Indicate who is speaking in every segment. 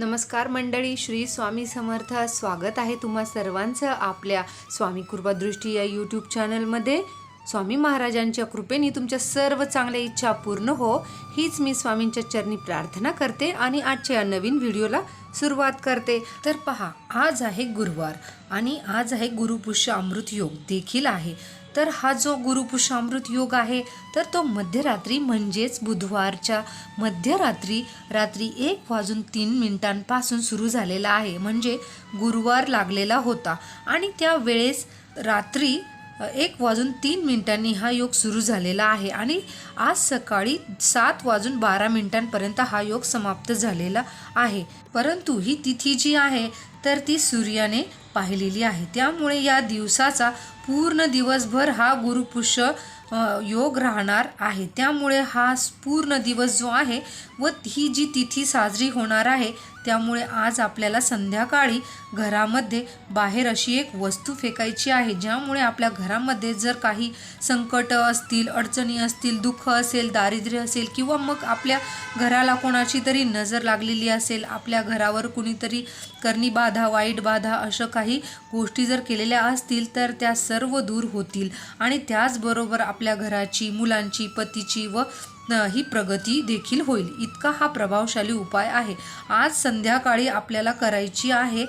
Speaker 1: नमस्कार मंडळी श्री स्वामी समर्थ. स्वागत आहे तुम्हा सर्वांचं आपल्या स्वामी कृपादृष्टी या यूट्यूब चॅनलमध्ये स्वामी महाराजांच्या कृपेने तुमच्या सर्व चांगल्या इच्छा पूर्ण हो हीच मी स्वामींच्या चरणी प्रार्थना करते आणि आजच्या या नवीन व्हिडिओला सुरुवात करते. तर पहा आज आहे गुरुवार आणि आज आहे गुरुपुष्य अमृत योग देखील आहे. तर हा जो गुरुपुषामृत योग आहे तर तो मध्यरात्री म्हणजेच बुधवारच्या मध्यरात्री रात्री एक वाजून तीन मिनिटांपासून सुरू झालेला आहे. म्हणजे गुरुवार लागलेला होता. आणि त्या वेळेस रात्री एक वाजून तीन मिनिटांनी हा योग सुरू झालेला आहे. आणि आज सकाळी सात वाजून बारा मिनिटांपर्यंत हा योग समाप्त झालेला आहे. परंतु ही तिथी जी आहे तर ती सूर्याने पाहिलेली आहे. त्यामुळे या दिवसाचा पूर्ण दिवसभर हा गुरुपुष्य योग राहणार आहे. त्यामुळे हा पूर्ण दिवस जो आहे व ही जी तिथी साजरी होणार आहे त्यामुळे आज आपल्याला संध्याकाळी घरामध्ये बाहेर अशी एक वस्तू फेकायची आहे ज्यामुळे आपल्या घरामध्ये जर काही संकट असतील अडचणी असतील दुःख असेल दारिद्र्य असेल किंवा मग आपल्या घराला कोणाची तरी नजर लागलेली असेल आपल्या घरावर कुणीतरी करणी बाधा वाईट बाधा अशा काही गोष्टी जर केलेल्या असतील तर त्या सर्व दूर होतील. आणि त्याचबरोबर आपल्या घराची मुलांची पतीची व ही प्रगती देखील होईल. इतका हा प्रभावशाली उपाय आहे. आज संध्याकाळी आपल्याला करायची आहे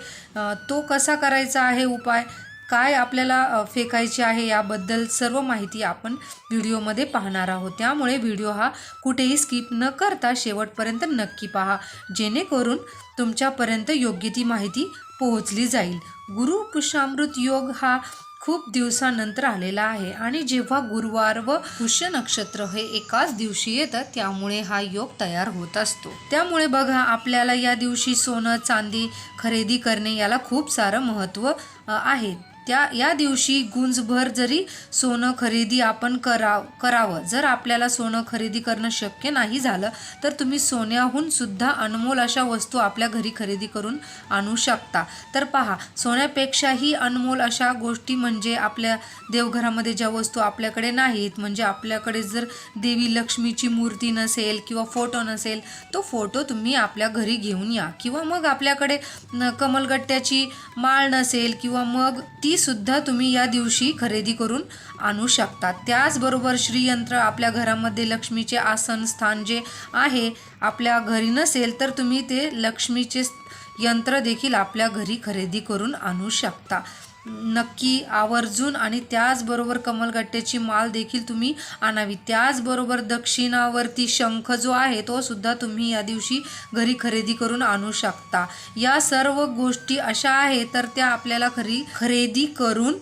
Speaker 1: तो कसा करायचा आहे उपाय? काय आपल्याला फेकायचे आहे याबद्दल सर्व माहिती आपण व्हिडिओमध्ये पाहणार आहोत. त्यामुळे व्हिडिओ हा कुठेही स्किप न करता शेवटपर्यंत नक्की पहा. जेणेकरून तुमच्यापर्यंत योग्य ती माहिती पोहोचली जाईल. गुरु पुष्यामृत योग हा खूप दिवसानंतर आलेला आहे आणि जेव्हा गुरुवार व पुष्य नक्षत्र हे एकाच दिवशी येतं त्यामुळे हा योग तयार होत असतो. त्यामुळे बघा आपल्याला या दिवशी सोनं चांदी खरेदी करणे याला खूप सारं महत्त्व आहे. त्या या दिवशी गुंजभर जरी सोनं खरेदी आपण कराव करावं जर आपल्याला सोनं खरेदी करणं शक्य नाही झालं तर तुम्ही सोन्याहून सुद्धा अनमोल अशा वस्तू आपल्या घरी खरेदी करून आणू शकता. तर पहा सोन्यापेक्षाही अनमोल अशा गोष्टी म्हणजे आपल्या देवघरामध्ये ज्या वस्तू आपल्याकडे नाहीत म्हणजे आपल्याकडे जर देवी लक्ष्मीची मूर्ती नसेल किंवा फोटो नसेल तो फोटो तुम्ही आपल्या घरी घेऊन या. किंवा मग आपल्याकडे कमलगट्ट्याची माळ नसेल किंवा मग ती सुद्धा तुम्ही या दिवशी खरेदी करून आणू शकता. त्याचबरोबर श्रीयंत्र आपल्या घरामध्ये लक्ष्मीचे आसन स्थान जे आहे आपल्या घरी नसेल तर तुम्ही ते लक्ष्मीचे यंत्र देखील आपल्या घरी खरेदी करून आणू शकता. नक्की आवर्जून आणि त्याचबरोबर कमलगट्ट्याची माल देखील तुम्ही आणावी. त्याचबरोबर दक्षिणावरती शंख जो आहे तो सुद्धा तुम्ही या दिवशी घरी खरेदी करून आणू शकता. या सर्व गोष्टी अशा आहेत तर त्या आपल्याला खरी खरेदी करून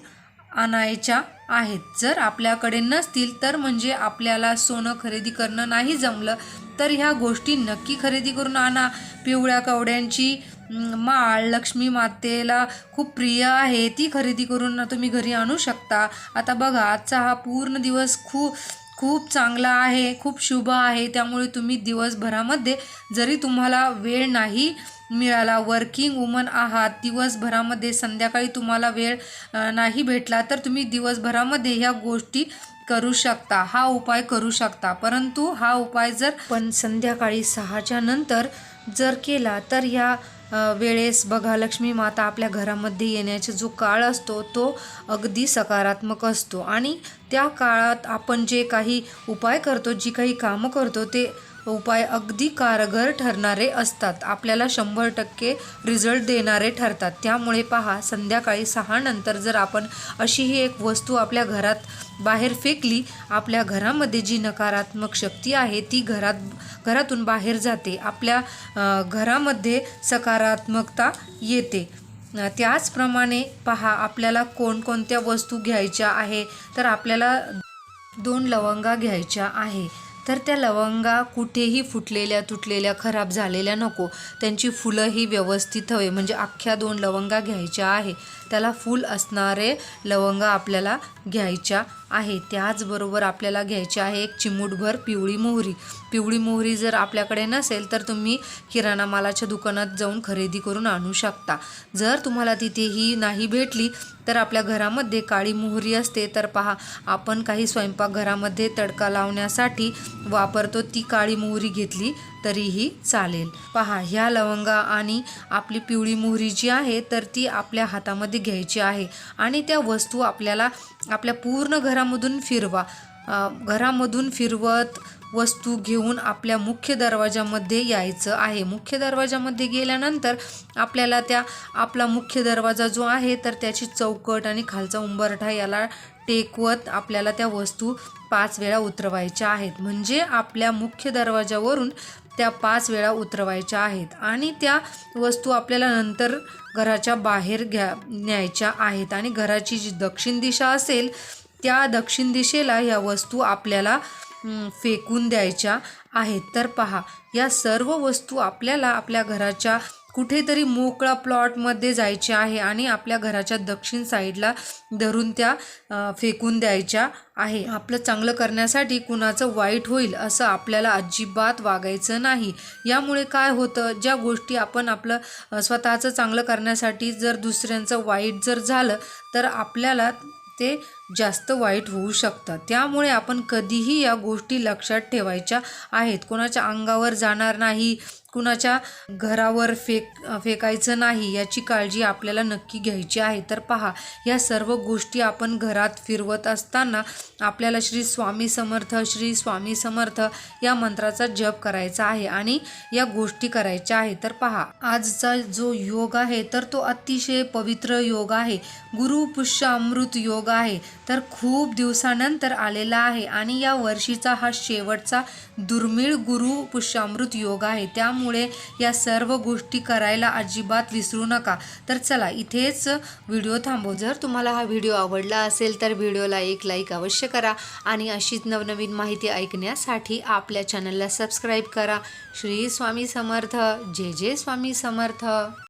Speaker 1: आणायच्या आहेत. जर आपल्याकडे नसतील तर म्हणजे आपल्याला सोनं खरेदी करणं नाही जमलं तर ह्या गोष्टी नक्की खरेदी करून आणा. पिवळ्या कवड्यांची माळ लक्ष्मी मातेला खूप प्रिय आहे. ती खरेदी करून तुम्ही घरी आणू शकता. आता बघा आजचा हा पूर्ण दिवस खूप खूप चांगला आहे खूप शुभ आहे. त्यामुळे तुम्ही दिवसभरामध्ये जरी तुम्हाला वेळ नाही मिळाला वर्किंग वुमन आहात दिवसभरामध्ये संध्याकाळी तुम्हाला वेळ नाही भेटला तर तुम्ही दिवसभरामध्ये ह्या गोष्टी करू शकता हा उपाय करू शकता. परंतु हा उपाय जर पण संध्याकाळी सहाच्या नंतर जर केला तर या वेळेस बघा लक्ष्मी माता आपल्या घरामध्ये येण्याचा जो काळ असतो तो अगदी सकारात्मक असतो. आणि त्या काळात आपण जे काही उपाय करतो जी काही कामं करतो ते उपाय अगदी कारगर ठरणारे असतात. आपल्याला शंभर टक्के रिझल्ट देणारे ठरतात. त्यामुळे पहा संध्याकाळी सहा नंतर जर आपण अशी ही एक वस्तू आपल्या घरात बाहेर फेकली आपल्या घरामध्ये जी नकारात्मक शक्ती आहे ती घरात घरातून बाहेर जाते. आपल्या घरामध्ये सकारात्मकता येते. त्याचप्रमाणे पहा आपल्याला कोणकोणत्या वस्तू घ्यायच्या आहे तर आपल्याला दोन लवंगा घ्यायच्या आहे. तर त्या लवंगा कुठेही फुटलेल्या तुटलेल्या खराब झालेल्या नको. त्यांची फुलं ही व्यवस्थित हवे. म्हणजे अख्ख्या दोन लवंगा घ्यायच्या आहे. त्याला फूल असणारे लवंग आपल्याला घ्यायच्या आहे त्याचबरोबर आपल्याला घ्यायची आहे एक चिमूटभर पिवळी मोहरी. पिवळी मोहरी जर आपल्याकडे नसेल तर तुम्ही किराणा मालाच्या दुकानात जाऊन खरेदी करून आणू शकता. जर तुम्हाला तिथेही नाही भेटली तर आपल्या घरामध्ये काळी मोहरी असते. तर पहा आपण काही स्वयंपाकघरामध्ये तडका लावण्यासाठी वापरतो ती काळी मोहरी घेतली तरीही चालेल. पहा ह्या लवंगा आणि आपली पिवळी मोहरी जी आहे तर ती आपल्या हातामध्ये घ्यायची आहे आणि त्या वस्तू आपल्याला आपल्या पूर्ण घरामधून फिरवा. घरामधून फिरवत वस्तू घेऊन आपल्या मुख्य दरवाजामध्ये यायचं आहे. मुख्य दरवाजामध्ये गेल्यानंतर आपल्याला त्या आपला मुख्य दरवाजा जो आहे तर त्याची चौकट आणि खालचा उंबरठा याला टेकवत आपल्याला त्या वस्तू पाच वेळा उतरवायच्या आहेत. म्हणजे आपल्या मुख्य दरवाजावरून त्या पाच वेळा उतरवायच्या आहेत आणि त्या वस्तू आपल्याला नंतर घराच्या बाहेर घ्या न्यायच्या आहेत. आणि घराची जी दक्षिण दिशा असेल त्या दक्षिण दिशेला ह्या वस्तू आपल्याला फेकून द्यायच्या आहेत. तर पहा या सर्व वस्तू आपल्याला आपल्या घराच्या कुठेतरी मोकळा प्लॉटमध्ये जायचे आहे आणि आपल्या घराच्या दक्षिण साईडला धरून त्या फेकून द्यायच्या आहे. आपलं चांगलं करण्यासाठी कुणाचं वाईट होईल असं आपल्याला अजिबात वागायचं नाही. यामुळे काय होतं? ज्या गोष्टी आपण आपलं स्वतःचं चांगलं करण्यासाठी जर दुसऱ्यांचं वाईट जर झालं तर आपल्याला ते जास्त वाईट होऊ शकतं. त्यामुळे आपण कधीही या गोष्टी लक्षात ठेवायच्या आहेत. कोणाच्या अंगावर जाणार नाही कुणाच्या घरावर फेक फेकायचं नाही याची काळजी आपल्याला नक्की घ्यायची आहे. तर पहा या सर्व गोष्टी आपण घरात फिरवत असताना आपल्याला श्री स्वामी समर्थ श्री स्वामी समर्थ या मंत्राचा जप करायचा आहे आणि या गोष्टी करायच्या आहे. तर पहा आजचा जो योग आहे तर तो अतिशय पवित्र योग आहे. गुरु पुष्य अमृत योग आहे. तर खूप दिवसानंतर आलेला आहे आणि या वर्षीचा हा शेवटचा दुर्मिळ गुरु पुष्यामृत योग आहे. त्यामुळे त्यामुळे या सर्व गोष्टी करायला अजिबात विसरू नका. तर चला इथेच व्हिडिओ थांबव. जर तुम्हाला हा व्हिडिओ आवडला असेल तर व्हिडिओला एक लाईक अवश्य करा आणि अशीच नवनवीन माहिती ऐकण्यासाठी आपल्या चॅनलला सबस्क्राईब करा. श्री स्वामी समर्थ. जे जे स्वामी समर्थ.